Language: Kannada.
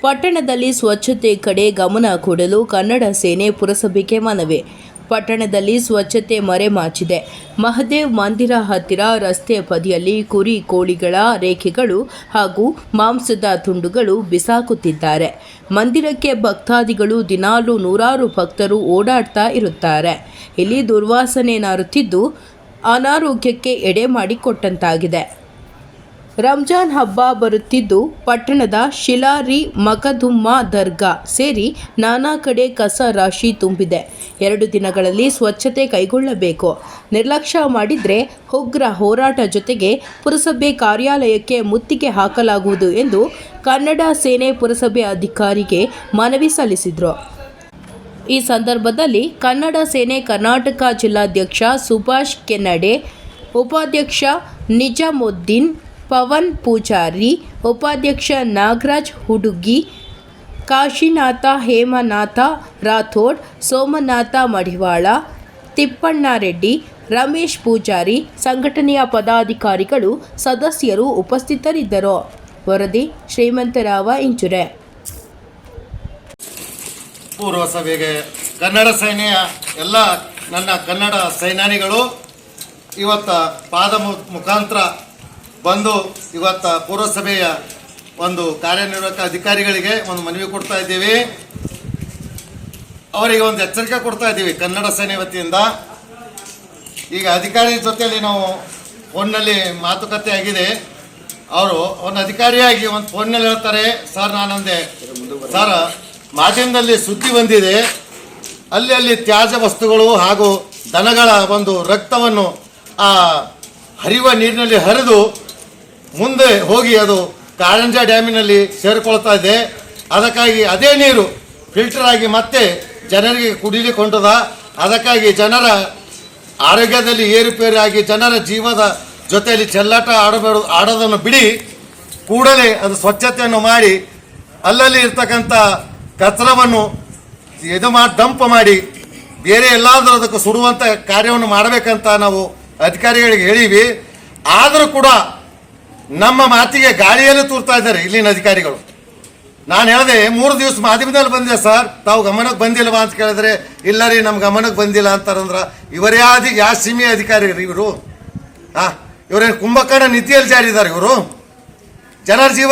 ಪಟ್ಟಣದಲ್ಲಿ ಸ್ವಚ್ಛತೆ ಕಡೆ ಗಮನ ಕೊಡಲು ಕನ್ನಡ ಸೇನೆ ಪುರಸಭೆಗೆ ಮನವಿ. ಪಟ್ಟಣದಲ್ಲಿ ಸ್ವಚ್ಛತೆ ಮರೆಮಾಚಿದೆ ಮಹದೇವ್ ಮಂದಿರ ಹತ್ತಿರ ರಸ್ತೆ ಬದಿಯಲ್ಲಿ ಕುರಿ ಕೋಳಿಗಳ ರೇಖೆಗಳು ಹಾಗೂ ಮಾಂಸದ ತುಂಡುಗಳು ಬಿಸಾಕುತ್ತಿದ್ದಾರೆ. ಮಂದಿರಕ್ಕೆ ಭಕ್ತಾದಿಗಳು ದಿನಾಲು ನೂರಾರು ಭಕ್ತರು ಓಡಾಡ್ತಾ ಇರುತ್ತಾರೆ. ಇಲ್ಲಿ ದುರ್ವಾಸನೆ ನಾರುತ್ತಿದ್ದು ಅನಾರೋಗ್ಯಕ್ಕೆ ಎಡೆ ಮಾಡಿಕೊಟ್ಟಂತಾಗಿದೆ. ರಂಜಾನ್ ಹಬ್ಬ ಬರುತ್ತಿದ್ದು, ಪಟ್ಟಣದ ಶಿಲಾರಿ ಮಕದುಮ್ಮ ದರ್ಗಾ ಸೇರಿ ನಾನಾ ಕಡೆ ಕಸ ರಾಶಿ ತುಂಬಿದೆ. ಎರಡು ದಿನಗಳಲ್ಲಿ ಸ್ವಚ್ಛತೆ ಕೈಗೊಳ್ಳಬೇಕು. ನಿರ್ಲಕ್ಷ್ಯ ಮಾಡಿದರೆ ಉಗ್ರ ಹೋರಾಟ ಜೊತೆಗೆ ಪುರಸಭೆ ಕಾರ್ಯಾಲಯಕ್ಕೆ ಮುತ್ತಿಗೆ ಹಾಕಲಾಗುವುದು ಎಂದು ಕನ್ನಡ ಸೇನೆ ಪುರಸಭೆ ಅಧಿಕಾರಿಗೆ ಮನವಿ ಸಲ್ಲಿಸಿದರು. ಈ ಸಂದರ್ಭದಲ್ಲಿ ಕನ್ನಡ ಸೇನೆ ಕರ್ನಾಟಕ ಜಿಲ್ಲಾಧ್ಯಕ್ಷ ಸುಭಾಷ್ ಕೆನ್ನಡೆ, ಉಪಾಧ್ಯಕ್ಷ ನಿಜಾಮುದ್ದೀನ್ ಪವನ್ ಪೂಜಾರಿ, ಉಪಾಧ್ಯಕ್ಷ ನಾಗರಾಜ್ ಹುಡುಗಿ, ಕಾಶಿನಾಥ, ಹೇಮನಾಥ, ರಾಥೋಡ್, ಸೋಮನಾಥ ಮಡಿವಾಳ, ತಿಪ್ಪಣ್ಣರೆಡ್ಡಿ, ರಮೇಶ್ ಪೂಜಾರಿ, ಸಂಘಟನೆಯ ಪದಾಧಿಕಾರಿಗಳು, ಸದಸ್ಯರು ಉಪಸ್ಥಿತರಿದ್ದರು. ವರದಿ ಶ್ರೀಮಂತರಾವ ಇಂಚುರೆ. ಪೂರ್ವಸಭೆಗೆ ಕನ್ನಡ ಸೇನೆಯ ಎಲ್ಲ ನನ್ನ ಕನ್ನಡ ಸೈನಾನಿಗಳು ಇವತ್ತ ಪಾದ ಮುಖಾಂತರ ಬಂದು ಇವತ್ತ ಪೂರ್ವಸಭೆಯ ಒಂದು ಕಾರ್ಯನಿರ್ವಾಹಕ ಅಧಿಕಾರಿಗಳಿಗೆ ಒಂದು ಮನವಿ ಕೊಡ್ತಾ ಇದ್ದೀವಿ. ಅವರಿಗೆ ಒಂದು ಎಚ್ಚರಿಕೆ ಕೊಡ್ತಾ ಇದ್ದೀವಿ ಕನ್ನಡ ಸೇನೆ ವತಿಯಿಂದ. ಈಗ ಅಧಿಕಾರಿ ಜೊತೆಯಲ್ಲಿ ನಾವು ಫೋನ್ನಲ್ಲಿ ಮಾತುಕತೆ ಆಗಿದೆ. ಅವರು ಒಂದು ಅಧಿಕಾರಿಯಾಗಿ ಒಂದು ಫೋನ್ನಲ್ಲಿ ಹೇಳ್ತಾರೆ, ಸರ್, ನಾನಂದೆ, ಸರ್, ಮಾಧ್ಯಮದಲ್ಲಿ ಸುದ್ದಿ ಬಂದಿದೆ. ಅಲ್ಲಿ ಅಲ್ಲಿ ತ್ಯಾಜ್ಯ ವಸ್ತುಗಳು ಹಾಗೂ ದನಗಳ ಒಂದು ರಕ್ತವನ್ನು ಆ ಹರಿಯುವ ನೀರಿನಲ್ಲಿ ಹರಿದು ಮುಂದೆ ಹೋಗಿ ಅದು ಕಾರಂಜ ಡ್ಯಾಮಿನಲ್ಲಿ ಸೇರಿಕೊಳ್ತಾ ಇದೆ. ಅದಕ್ಕಾಗಿ ಅದೇ ನೀರು ಫಿಲ್ಟರ್ ಆಗಿ ಮತ್ತೆ ಜನರಿಗೆ ಕುಡಿಲಿಕ್ಕೆ ಅದಕ್ಕಾಗಿ ಜನರ ಆರೋಗ್ಯದಲ್ಲಿ ಏರುಪೇರಾಗಿ ಜನರ ಜೀವದ ಜೊತೆಯಲ್ಲಿ ಚೆಲ್ಲಾಟ ಆಡಬೇಡ ಆಡೋದನ್ನು ಬಿಡಿ. ಕೂಡಲೇ ಅದು ಸ್ವಚ್ಛತೆಯನ್ನು ಮಾಡಿ, ಅಲ್ಲಲ್ಲಿ ಇರ್ತಕ್ಕಂಥ ಕಚರವನ್ನು ಇದು ಮಾಡಿ ಡಂಪ್ ಮಾಡಿ, ಬೇರೆ ಎಲ್ಲಾದರೂ ಅದಕ್ಕೆ ಸುಡುವಂಥ ಕಾರ್ಯವನ್ನು ಮಾಡಬೇಕಂತ ನಾವು ಅಧಿಕಾರಿಗಳಿಗೆ ಹೇಳೀವಿ ಆದರೂ ಕೂಡ ನಮ್ಮ ಮಾತಿಗೆ ಗಾಳಿಯಲ್ಲಿ ತೂರ್ತಾ ಇದ್ದಾರೆ ಇಲ್ಲಿನ ಅಧಿಕಾರಿಗಳು. ನಾನು ಹೇಳಿದೆ, ಮೂರು ದಿವಸ ಮಾಧ್ಯಮದಲ್ಲಿ ಬಂದಿದೆ ಸರ್. ತಾವು ಗಮನಕ್ಕೆ ಬಂದಿಲ್ಲವಾ ಅಂತ ಕೇಳಿದ್ರೆ, ಇಲ್ಲ ರೀ ನಮ್ಮ ಗಮನಕ್ಕೆ ಬಂದಿಲ್ಲ ಅಂತಾರಂದ್ರ ಇವರೇ ಯಾ ಯಾವ ಸೀಮೆ ಅಧಿಕಾರಿ ರೀ ಇವರು. ಆ, ಇವರೇನು ಕುಂಭಕರ್ಣ ನಿಧಿಯಲ್ಲಿ ಜಾರಿದ್ದಾರೆ ಇವರು. ಜನರ ಜೀವ